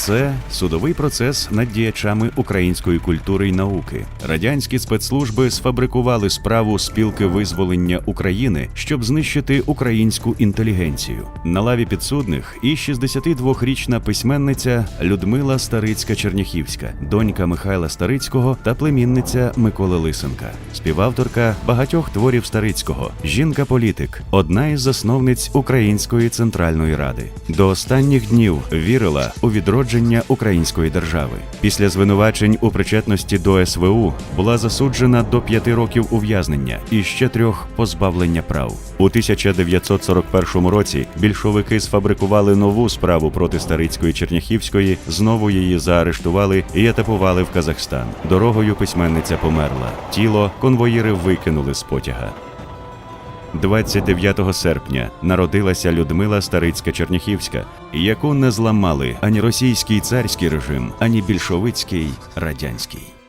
Це судовий процес над діячами української культури й науки. Радянські спецслужби сфабрикували справу спілки визволення України, щоб знищити українську інтелігенцію. На лаві підсудних і 62-річна письменниця Людмила Старицька Черняхівська, донька Михайла Старицького та племінниця Миколи Лисенка, співавторка багатьох творів Старицького, жінка-політик, одна із засновниць Української центральної ради. До останніх днів вірила у відродження української держави. Після звинувачень у причетності до СВУ була засуджена до п'яти років ув'язнення і ще трьох позбавлення прав. У 1941 році більшовики сфабрикували нову справу проти Старицької Черняхівської, знову її заарештували і етапували в Казахстан. Дорогою письменниця померла. Тіло конвоїри викинули з потяга. 29 серпня народилася Людмила Старицька Черняхівська, яку не зламали ані російський царський режим, ані більшовицький радянський.